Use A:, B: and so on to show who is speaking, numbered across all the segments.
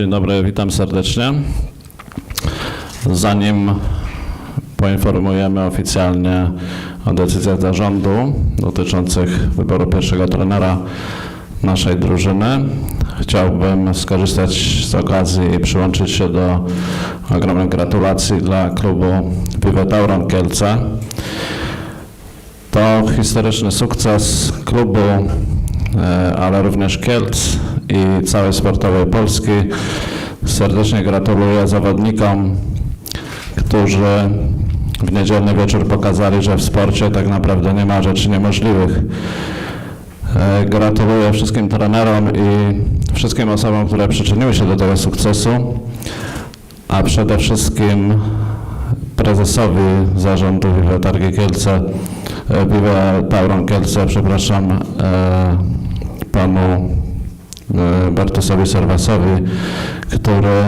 A: Dzień dobry, witam serdecznie. Zanim poinformujemy oficjalnie o decyzjach zarządu dotyczących wyboru pierwszego trenera naszej drużyny, chciałbym skorzystać z okazji i przyłączyć się do ogromnych gratulacji dla klubu Tauron Kielce. To historyczny sukces klubu, e, ale również Kielc i całej sportowej Polski. Serdecznie gratuluję zawodnikom, którzy w niedzielny wieczór pokazali, że w sporcie tak naprawdę nie ma rzeczy niemożliwych. E, Gratuluję wszystkim trenerom i wszystkim osobom, które przyczyniły się do tego sukcesu, a przede wszystkim prezesowi zarządu Vive Targi Kielce, Vive Tauron Kielce, przepraszam, e, panu Bartosowi Serwasowi, który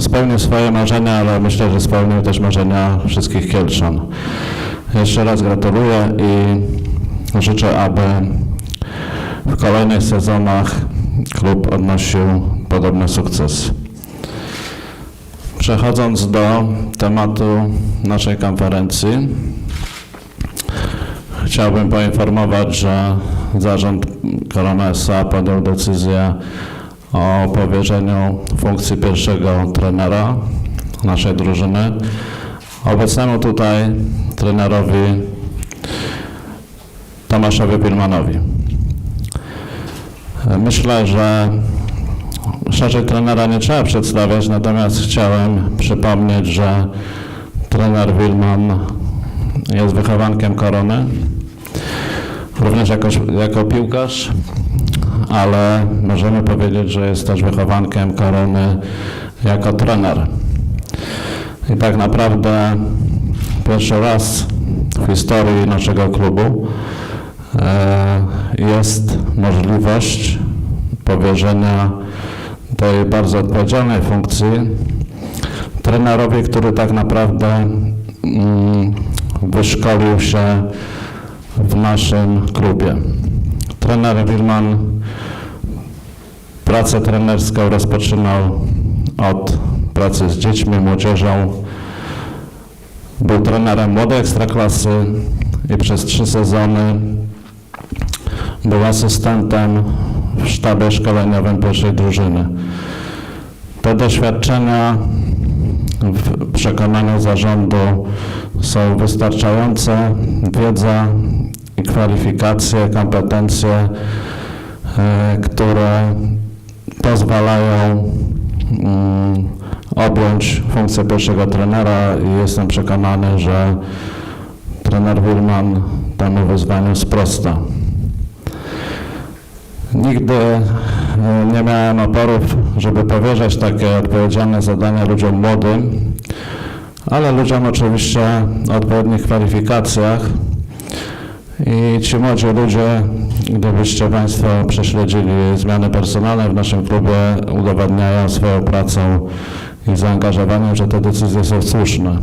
A: spełnił swoje marzenia, ale myślę, że spełnił też marzenia wszystkich Kielczan. Jeszcze raz gratuluję i życzę, aby w kolejnych sezonach klub odnosił podobny sukces. Przechodząc do tematu naszej konferencji, chciałbym poinformować, że zarząd Korona S.A. podjął decyzję o powierzeniu funkcji pierwszego trenera naszej drużyny obecnemu tutaj trenerowi Tomaszowi Pilmanowi. Myślę, że szerzej trenera nie trzeba przedstawiać, natomiast chciałem przypomnieć, że trener Wilman jest wychowankiem korony, również jako, jako piłkarz, ale możemy powiedzieć, że jest też wychowankiem korony jako trener. I tak naprawdę pierwszy raz w historii naszego klubu e, jest możliwość powierzenia tej bardzo odpowiedzialnej funkcji trenerowi, który tak naprawdę mm, wyszkolił się w naszym klubie. Trener Wilman pracę trenerską rozpoczynał od pracy z dziećmi, młodzieżą. Był trenerem młodej ekstraklasy i przez trzy sezony był asystentem w sztabie szkoleniowym pierwszej drużyny. Te doświadczenia w przekonaniu zarządu są wystarczające. Wiedza kwalifikacje, kompetencje, e, które pozwalają mm, objąć funkcję pierwszego trenera i jestem przekonany, że trener Wilman temu wyzwaniu sprosta. Nigdy e, nie miałem oporów, żeby powierzać takie odpowiedzialne zadania ludziom młodym, ale ludziom oczywiście o odpowiednich kwalifikacjach. I ci młodzi ludzie, gdybyście Państwo prześledzili zmiany personalne w naszym klubie, udowadniają swoją pracą i zaangażowaniem, że te decyzje są słuszne.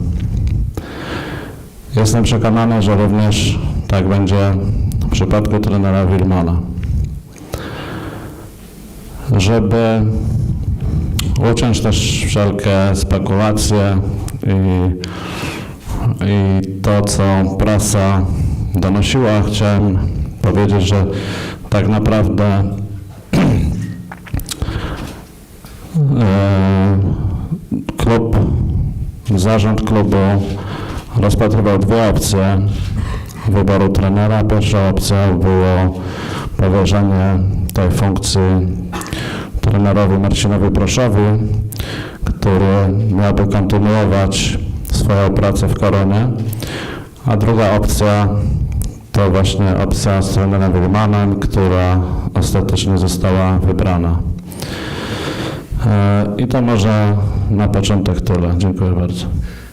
A: Jestem przekonany, że również tak będzie w przypadku trenera Wilmana. Żeby uciąć też wszelkie spekulacje i, i to, co prasa donosiła, chciałem powiedzieć, że tak naprawdę e, klub, zarząd klubu rozpatrywał dwie opcje wyboru trenera. Pierwsza opcja było powierzenie tej funkcji trenerowi Marcinowi Proszowi, który miałby kontynuować swoją pracę w Koronie. A druga opcja to właśnie opcja z trenerem Wilmanem, która ostatecznie została wybrana. E, I to może na początek tyle. Dziękuję bardzo.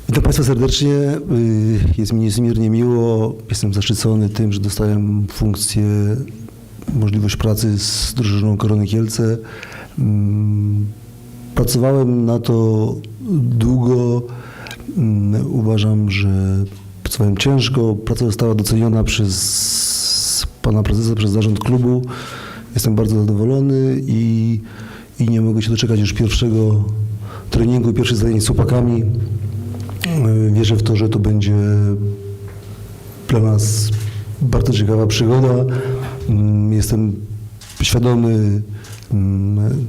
B: Witam Państwa serdecznie. Y, Jest mi niezmiernie miło. Jestem zaszczycony tym, że dostałem funkcję, możliwość pracy z drużyną Korony Kielce. Mm, Pracowałem na to długo. Mm, Uważam, że pracowałem ciężko. Praca została doceniona przez pana prezesa, przez zarząd klubu. Jestem bardzo zadowolony i i nie mogę się doczekać już pierwszego treningu, pierwszych zajęć z chłopakami. E, Wierzę w to, że to będzie dla nas bardzo ciekawa przygoda. Mm, Jestem świadomy mm,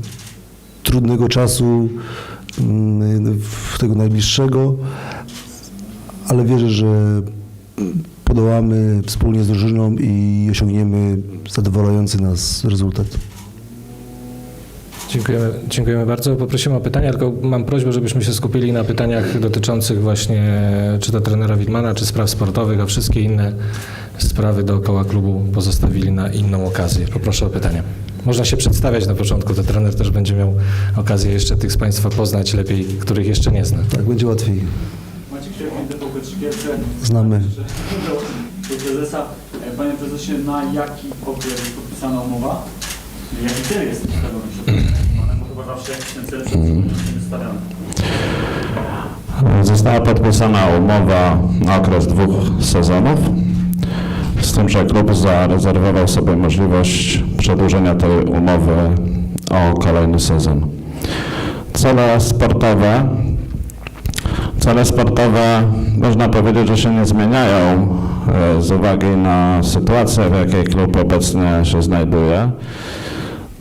B: trudnego czasu, mm, tego najbliższego, ale wierzę, że podołamy wspólnie z drużyną i osiągniemy zadowalający nas rezultat.
C: Dziękujemy, dziękujemy bardzo. Poprosimy o pytania, tylko mam prośbę, żebyśmy się skupili na pytaniach dotyczących właśnie czy to trenera Widmana, czy spraw sportowych, a wszystkie inne sprawy dookoła klubu pozostawili na inną okazję. Poproszę o pytania. Można się przedstawiać na początku, to trener też będzie miał okazję jeszcze tych z Państwa poznać lepiej, których jeszcze nie zna.
B: Tak, będzie łatwiej. Znamy.
D: Do prezesa. E, Panie prezesie, na jaki okres jest podpisana umowa? Jaki cel jest ustawiony? Bo chyba zawsze jakiś ten cel przed wystawiany.
A: Została podpisana umowa na okres dwóch sezonów, z tym, że klub zarezerwował sobie możliwość przedłużenia tej umowy o kolejny sezon. Cele sportowe, cele sportowe można powiedzieć, że się nie zmieniają e, z uwagi na sytuację, w jakiej klub obecnie się znajduje.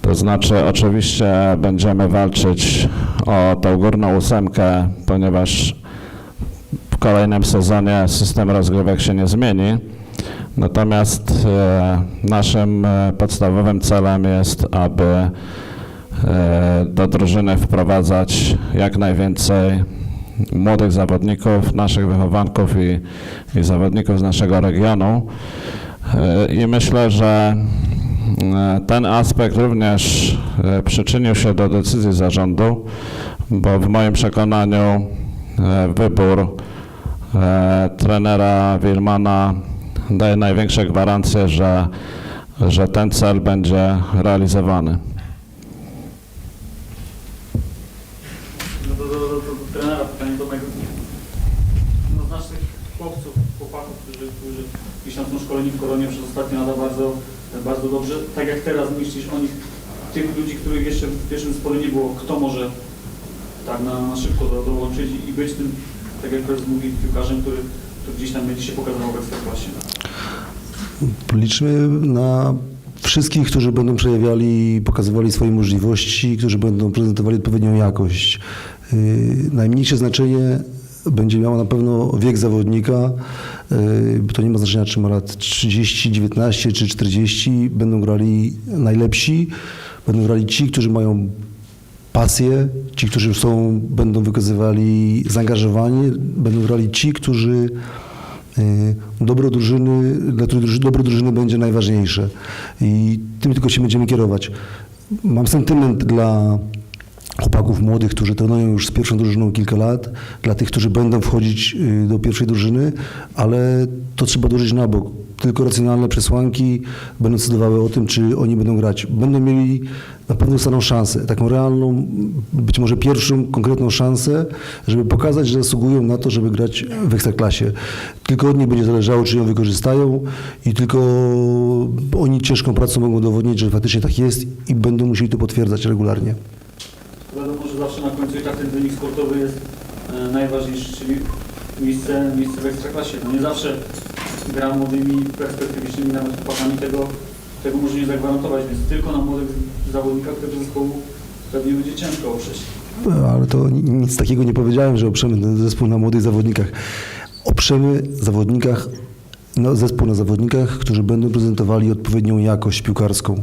A: To znaczy, oczywiście będziemy walczyć o tą górną ósemkę, ponieważ w kolejnym sezonie system rozgrywek się nie zmieni. Natomiast e, naszym e, podstawowym celem jest, aby do drużyny wprowadzać jak najwięcej młodych zawodników, naszych wychowanków i, i zawodników z naszego regionu. E, I myślę, że e, ten aspekt również e, przyczynił się do decyzji zarządu, bo w moim przekonaniu wybór trenera Wilmana daje największe gwarancje, że, że ten cel będzie realizowany.
D: No do, do, do, do trenera pytanie do mego. No znasz tych chłopców, chłopaków, którzy, którzy szkoleni w koronie przez ostatnie lata bardzo, bardzo dobrze. Tak jak teraz myślisz o nich, tych ludzi, których jeszcze w pierwszym zespole nie było, kto może tak na, na szybko do, dołączyć i być tym, tak jak teraz mówi, piłkarzem, który, który gdzieś tam będzie się pokazywał w ekstraklasie.
B: Liczymy na wszystkich, którzy będą przejawiali, pokazywali swoje możliwości, którzy będą prezentowali odpowiednią jakość. Yy, Najmniejsze znaczenie będzie miało na pewno wiek zawodnika. Yy, To nie ma znaczenia, czy ma lat 30, 19 czy 40. Będą grali najlepsi, będą grali ci, którzy mają pasję, ci, którzy są, będą wykazywali zaangażowanie, będą grali ci, którzy y, dobro drużyny, dla których dobro drużyny będzie najważniejsze. I tym tylko się będziemy kierować. Mam sentyment dla chłopaków młodych, którzy trenują już z pierwszą drużyną kilka lat, dla tych, którzy będą wchodzić y, do pierwszej drużyny, ale to trzeba dołożyć na bok. Tylko racjonalne przesłanki będą decydowały o tym, czy oni będą grać. Będą mieli, na pewno dostaną szansę, taką realną, być może pierwszą konkretną szansę, żeby pokazać, że zasługują na to, żeby grać w ekstraklasie. Tylko od nich będzie zależało, czy ją wykorzystają i tylko oni ciężką pracą mogą udowodnić, że faktycznie tak jest i będą musieli to potwierdzać regularnie.
D: Zawsze na końcu i tak ten wynik sportowy jest e, najważniejszy, czyli miejsce, miejsce w ekstraklasie. No nie zawsze gra młodymi, perspektywicznymi nawet chłopakami tego, tego może nie zagwarantować, więc tylko na młodych zawodnikach tego zespołu pewnie będzie ciężko oprzeć.
B: Ale to ni- nic takiego nie powiedziałem, że oprzemy ten zespół na młodych zawodnikach. Oprzemy zawodnikach, zespół na zawodnikach, którzy będą prezentowali odpowiednią jakość piłkarską.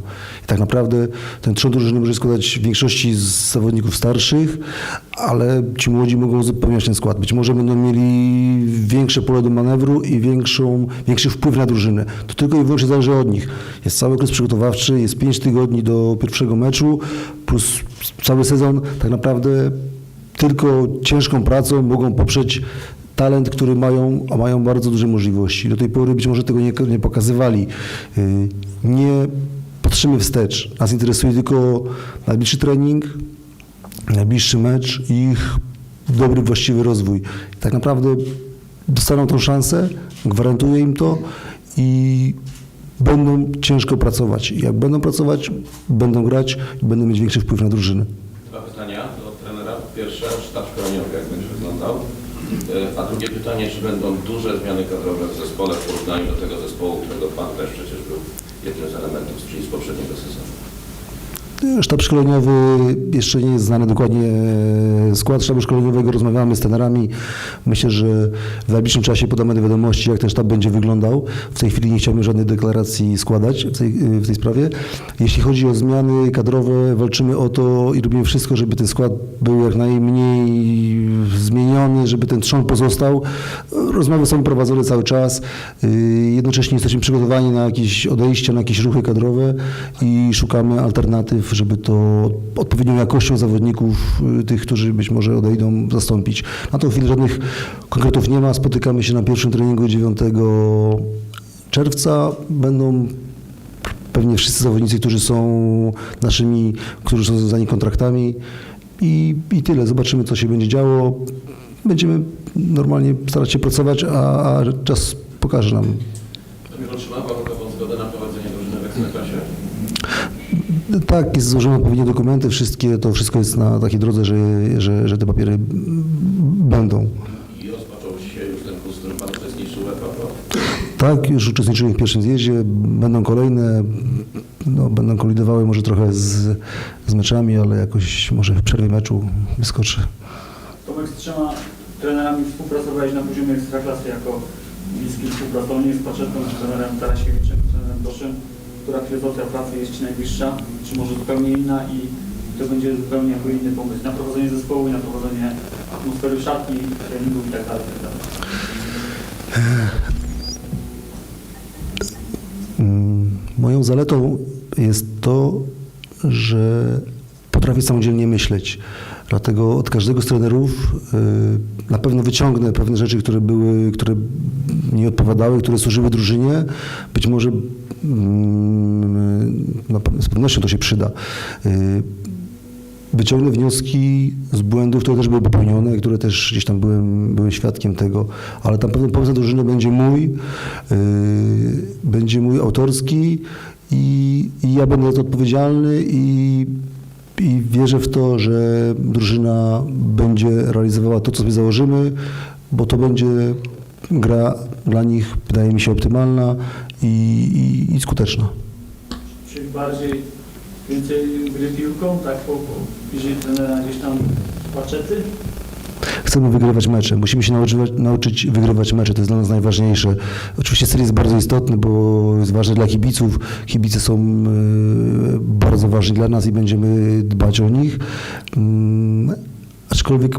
B: I tak naprawdę ten trzon drużyny może składać w większości z zawodników starszych, ale ci młodzi mogą uzupełniać ten skład. Być może będą mieli większe pole do manewru i większą, większy wpływ na drużynę. To tylko i wyłącznie zależy od nich. Jest cały okres przygotowawczy, jest 5 tygodni do pierwszego meczu, plus cały sezon tak naprawdę tylko ciężką pracą mogą poprzeć talent, który mają, a mają bardzo duże możliwości. Do tej pory być może tego nie, nie pokazywali. Yy, Nie patrzymy wstecz. Nas interesuje tylko najbliższy trening, najbliższy mecz i ich dobry, właściwy rozwój. Tak naprawdę dostaną tą szansę, gwarantuję im to i będą ciężko pracować. Jak będą pracować, będą grać i będą mieć większy wpływ na drużynę.
E: Dwa pytania do trenera. Pierwsze, sztab szkoleniowy, jak będzie wyglądał. A drugie pytanie, czy będą duże zmiany kadrowe w zespole w porównaniu do tego zespołu, którego Pan też przecież był jednym z elementów, czyli z poprzedniego sezonu.
B: Sztab szkoleniowy, jeszcze nie jest znany dokładnie e, skład sztabu szkoleniowego, rozmawiamy z trenerami. Myślę, że w najbliższym czasie podamy do wiadomości, jak ten sztab będzie wyglądał. W tej chwili nie chciałbym żadnej deklaracji składać w tej, w tej sprawie. Jeśli chodzi o zmiany kadrowe, walczymy o to i robimy wszystko, żeby ten skład był jak najmniej zmieniony, żeby ten trzon pozostał. Rozmowy są prowadzone cały czas. Y, Jednocześnie jesteśmy przygotowani na jakieś odejścia, na jakieś ruchy kadrowe i szukamy alternatyw, żeby to odpowiednią jakością zawodników, y, tych, którzy być może odejdą, zastąpić. Na tą chwilę żadnych konkretów nie ma. Spotykamy się na pierwszym treningu 9 czerwca. Będą pewnie wszyscy zawodnicy, którzy są naszymi, którzy są związani kontraktami i, i tyle. Zobaczymy, co się będzie działo. Będziemy normalnie starać się pracować, a, a czas pokaże nam.
E: Premier otrzymał warunkową zgodę na prowadzenie drużyny w Ekstraklasie.
B: Tak, jest złożone odpowiednie dokumenty, wszystkie, to wszystko jest na takiej drodze, że, że, że te papiery będą.
E: I rozpoczął się już ten kurs, w którym Pan uczestniczył Pro.
B: Tak, już uczestniczyłem w pierwszym zjeździe, będą kolejne, no, będą kolidowały może trochę z, z meczami, ale jakoś może w przerwie meczu wyskoczy.
D: Tomek z trzema trenerami współpracowałeś na poziomie ekstraklasy jako bliski współpracownik z Paczetą, z trenerem Tarasiewiczem, z trenerem Doszem, która filozofia pracy jest Ci najbliższa, czy może zupełnie inna i to będzie zupełnie jako inny pomysł na prowadzenie zespołu, na prowadzenie atmosfery w szatni, treningów i tak dalej. tak.
B: Mm, Moją zaletą jest to, że potrafię samodzielnie myśleć. Dlatego od każdego z trenerów y, na pewno wyciągnę pewne rzeczy, które były, które nie odpowiadały, które służyły drużynie. Być może mm, pe- z pewnością to się przyda. Y, Wyciągnę wnioski z błędów, które też były popełnione, które też gdzieś tam byłem, byłem świadkiem tego, ale tam pewien pomysł na drużynę będzie mój, yy, będzie mój autorski i, i ja będę za to odpowiedzialny i, i wierzę w to, że drużyna będzie realizowała to, co sobie założymy, bo to będzie gra dla nich, wydaje mi się, optymalna i, i, i skuteczna.
D: Czyli bardziej więcej gry piłką, tak po, po gdzieś tam Paczety,
B: Chcemy wygrywać mecze. Musimy się nauczyć, nauczyć wygrywać mecze. To jest dla nas najważniejsze. Oczywiście cel jest bardzo istotny, bo jest ważny dla kibiców. Kibice są e, bardzo ważni dla nas i będziemy dbać o nich. Mm, aczkolwiek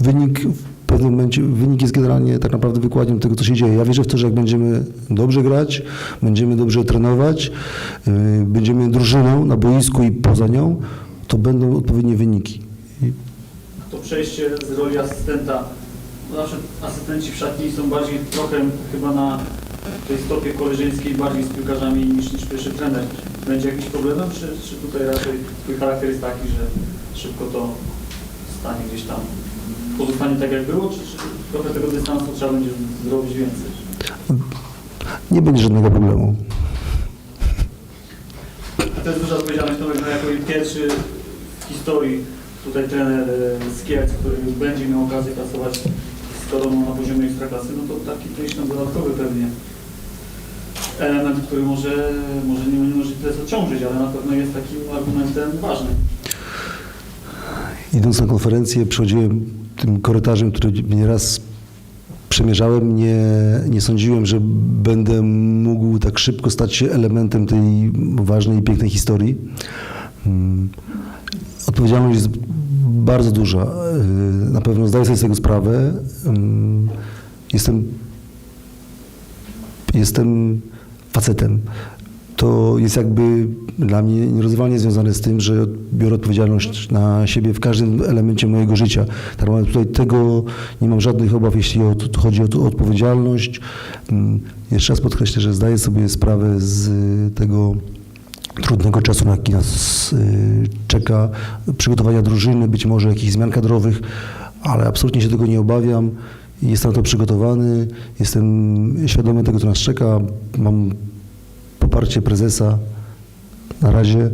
B: wynik w pewnym momencie, wynik jest generalnie tak naprawdę wykładem tego, co się dzieje. Ja wierzę w to, że jak będziemy dobrze grać, będziemy dobrze trenować, e, będziemy drużyną na boisku i poza nią, to będą odpowiednie wyniki.
D: Przejście z roli asystenta, bo zawsze asystenci w szatni są bardziej trochę chyba na tej stopie koleżeńskiej bardziej z piłkarzami niż, niż pierwszy trener. Będzie jakiś problemem, czy, czy tutaj raczej twój charakter jest taki, że szybko to stanie gdzieś tam, pozostanie tak jak było, czy, czy trochę tego dystansu trzeba będzie zrobić więcej?
B: nie będzie żadnego problemu.
D: To jest duża odpowiedzialność, no jako pierwszy w historii tutaj trener e, z Kielc, który będzie miał okazję pracować z na poziomie ekstraklasy, no to taki gdzieś tam dodatkowy pewnie element, który może, może nie, może tyle co ciążyć, ale na pewno jest takim argumentem ważnym.
B: Idąc na konferencję, przechodziłem tym korytarzem, który nieraz przemierzałem. Nie, nie sądziłem, że będę mógł tak szybko stać się elementem tej ważnej i pięknej historii. Mm. Odpowiedzialność jest bardzo duża. Yy, Na pewno zdaję sobie z tego sprawę. Jestem, jestem facetem. To jest jakby dla mnie nierozerwalnie związane z tym, że biorę odpowiedzialność na siebie w każdym elemencie mojego życia. Tak naprawdę tutaj tego nie mam żadnych obaw, jeśli chodzi o, odpowiedzialność. Jeszcze raz podkreślę, że zdaję sobie sprawę z tego trudnego czasu, na jaki nas y, czeka, przygotowania drużyny, być może jakichś zmian kadrowych, ale absolutnie się tego nie obawiam. Jestem na to przygotowany, jestem świadomy tego, co nas czeka. Mam po poparcie prezesa na razie. Y,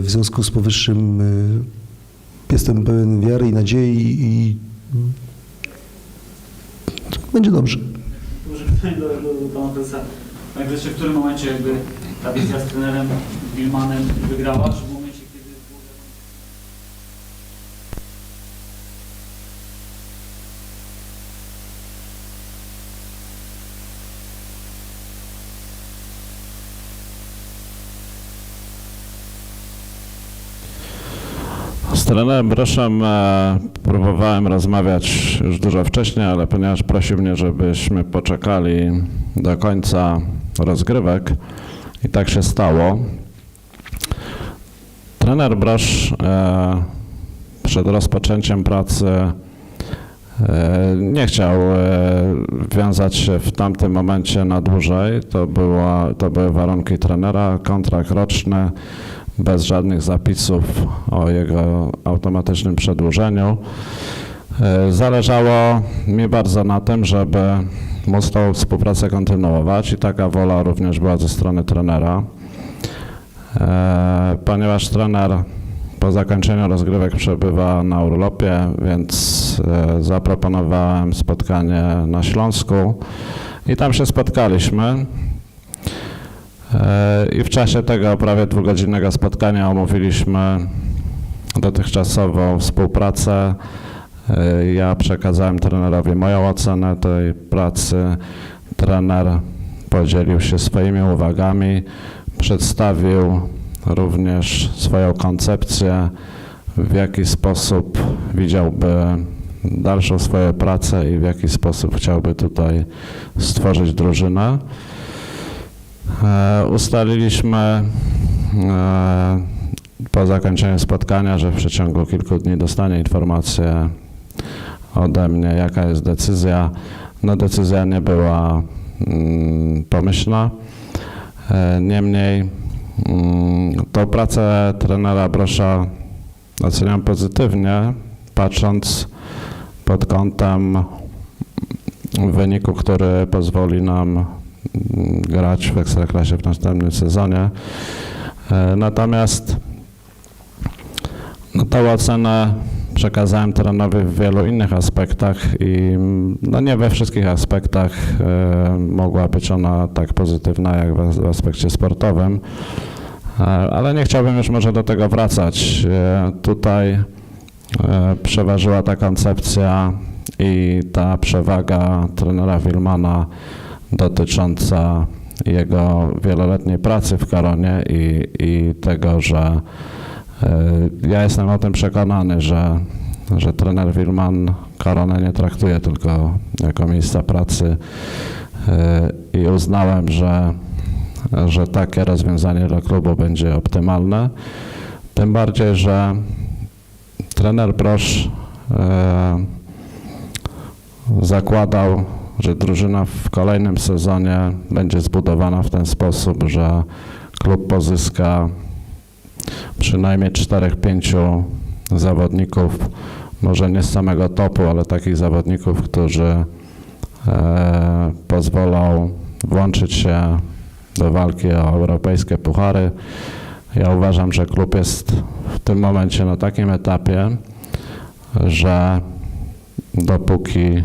B: W związku z powyższym y, jestem pełen wiary i nadziei i będzie dobrze.
D: Duże pytanie do, pana prezesa. Panie w którym momencie jakby ta wizja z trenerem Wilmanem wygrała? Czy w momencie, kiedy
A: Z trenerem Broszem e, próbowałem rozmawiać już dużo wcześniej, ale ponieważ prosił mnie, żebyśmy poczekali do końca rozgrywek i tak się stało. Trener Brosz e, przed rozpoczęciem pracy e, nie chciał e, wiązać się w tamtym momencie na dłużej. To, była, to były warunki trenera, kontrakt roczny, bez żadnych zapisów o jego automatycznym przedłużeniu. Zależało mi bardzo na tym, żeby tą współpracę kontynuować i taka wola również była ze strony trenera. E, Ponieważ trener po zakończeniu rozgrywek przebywa na urlopie, więc e, zaproponowałem spotkanie na Śląsku i tam się spotkaliśmy. E, I w czasie tego prawie dwugodzinnego spotkania omówiliśmy dotychczasową współpracę. E, Ja przekazałem trenerowi moją ocenę tej pracy. Trener podzielił się swoimi uwagami, przedstawił również swoją koncepcję, w jaki sposób widziałby dalszą swoją pracę i w jaki sposób chciałby tutaj stworzyć drużynę. E, Ustaliliśmy e, po zakończeniu spotkania, że w przeciągu kilku dni dostanie informację ode mnie, jaka jest decyzja. No decyzja nie była mm, pomyślna. E, Niemniej mm, tą pracę trenera Brosza oceniam pozytywnie, patrząc pod kątem wyniku, który pozwoli nam mm, grać w Ekstraklasie w następnym sezonie. E, Natomiast no, tą ocenę przekazałem trenerowi w wielu innych aspektach i mm, no, nie we wszystkich aspektach e, mogła być ona tak pozytywna jak w, aspekcie sportowym. E, ale nie chciałbym już może do tego wracać. E, tutaj przeważyła ta koncepcja i ta przewaga trenera Wilmana dotycząca jego wieloletniej pracy w Karonie i, i tego, że ja jestem o tym przekonany, że, że trener Wilman Karonę nie traktuje tylko jako miejsca pracy e, i uznałem, że, że takie rozwiązanie dla klubu będzie optymalne. Tym bardziej, że trener Brosz e, zakładał, że drużyna w kolejnym sezonie będzie zbudowana w ten sposób, że klub pozyska przynajmniej 4-5 zawodników, może nie z samego topu, ale takich zawodników, którzy e, pozwolą włączyć się do walki o europejskie puchary. Ja uważam, że klub jest w tym momencie na takim etapie, że dopóki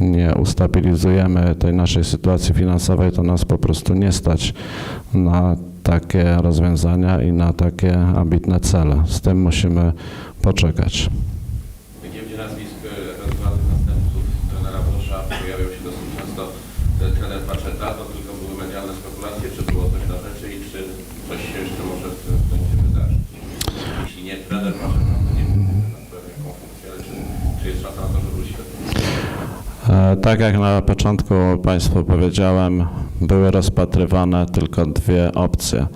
A: nie ustabilizujemy tej naszej sytuacji finansowej, to nas po prostu nie stać na takie rozwiązania i na takie ambitne cele. Z tym musimy poczekać.
E: Nazwisk następców trenera pojawiał się dosyć często e, trener Paczeta, to tylko były medialne spekulacje, czy było coś na rzeczy i czy coś się jeszcze może w tym momencie wydarzyć? Jeśli nie trener Paczeta, to nie wiem na pewno jaką funkcję, ale czy, czy jest szansa na to, że wróci do
A: E, Tak jak na początku Państwu powiedziałem, były rozpatrywane tylko dwie opcje.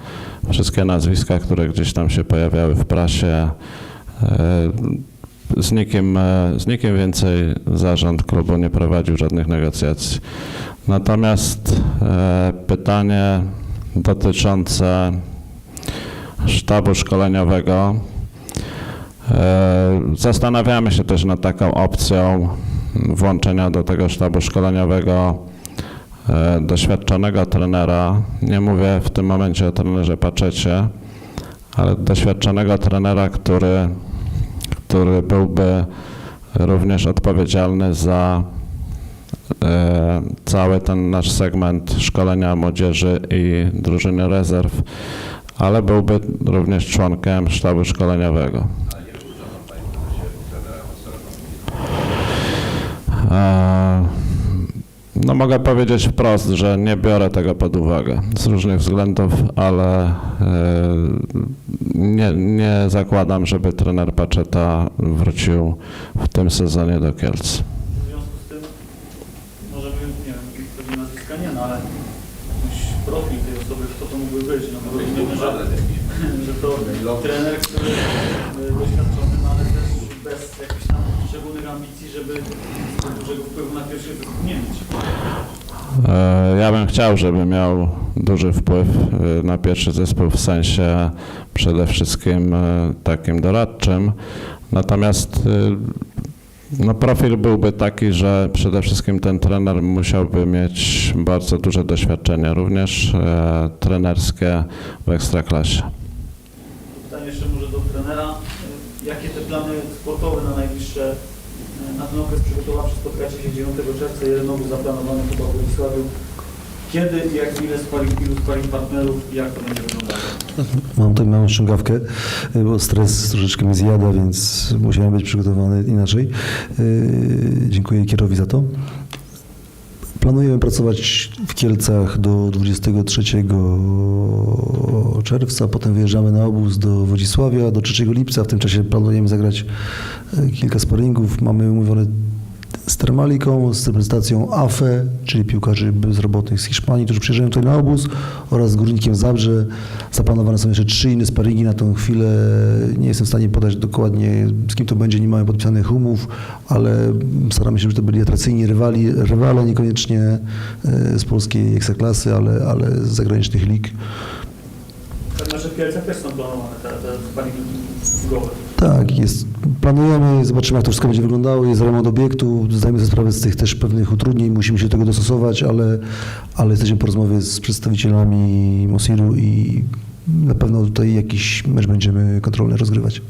A: Wszystkie nazwiska, które gdzieś tam się pojawiały w prasie, e, z nikim, e, z nikim więcej zarząd klubu nie prowadził żadnych negocjacji. Natomiast e, pytanie dotyczące sztabu szkoleniowego. Zastanawiamy się też nad taką opcją włączenia do tego sztabu szkoleniowego e, doświadczonego trenera, nie mówię w tym momencie o trenerze Paczecie, ale doświadczonego trenera, który, który byłby również odpowiedzialny za e, cały ten nasz segment szkolenia młodzieży i drużyny rezerw, ale byłby również członkiem sztabu szkoleniowego. No mogę powiedzieć wprost, że nie biorę tego pod uwagę z różnych względów, ale e, nie, nie zakładam, żeby trener Paczeta wrócił w tym sezonie do Kielc.
D: W związku z tym możemy, nie wiem, pewnie nazwiska nie, no ale jakiś profil tej osoby, kto to mógłby być, no bo rozumiemy, że, że to trener, który y, doświadczony, no ale też bez jakichś tam szczególnych ambicji, żeby na.
A: E, Ja bym chciał, żeby miał duży wpływ e, na pierwszy zespół w sensie przede wszystkim e, takim doradczym. Natomiast no, profil byłby taki, że przede wszystkim ten trener musiałby mieć bardzo duże doświadczenie, również trenerskie w ekstraklasie.
D: Pytanie jeszcze może do trenera. Jakie te plany sportowe na najbliższe, na ten okres przygotowawczy spotkacie się 9 czerwca, jeden obóz zaplanowany chyba w Władysławiu. Kiedy jak ile sparing, ilu sparing partnerów i jak to będzie wyglądało?
B: Mam tutaj małą ściągawkę, y, bo stres troszeczkę mnie zjada, więc musiałem być przygotowany inaczej. Y, Dziękuję Kierowi za to. Planujemy pracować w Kielcach do 23 czerwca, potem wyjeżdżamy na obóz do Wodzisławia do 3 lipca. W tym czasie planujemy zagrać y, kilka sparingów. Mamy umówione z Termaliką, z reprezentacją AFE, czyli piłkarzy bezrobotnych z Hiszpanii, którzy przyjeżdżają tutaj na obóz oraz z Górnikiem Zabrze. Zaplanowane są jeszcze trzy inne sparingi na tą chwilę. Nie jestem w stanie podać dokładnie, z kim to będzie, nie mamy podpisanych umów, ale staramy się, żeby to byli atrakcyjni rywali, rywale, niekoniecznie e, z polskiej ekstraklasy, ale, ale z zagranicznych lig.
D: Że w Kielcach też są planowane te, te.
B: Tak, jest. Planujemy, zobaczymy jak to wszystko będzie wyglądało. Jest remont obiektu, zdajemy sobie sprawę z tych też pewnych utrudnień, musimy się do tego dostosować, ale, ale jesteśmy po rozmowie z przedstawicielami Mosiru i na pewno tutaj jakiś mecz będziemy kontrolny rozgrywać.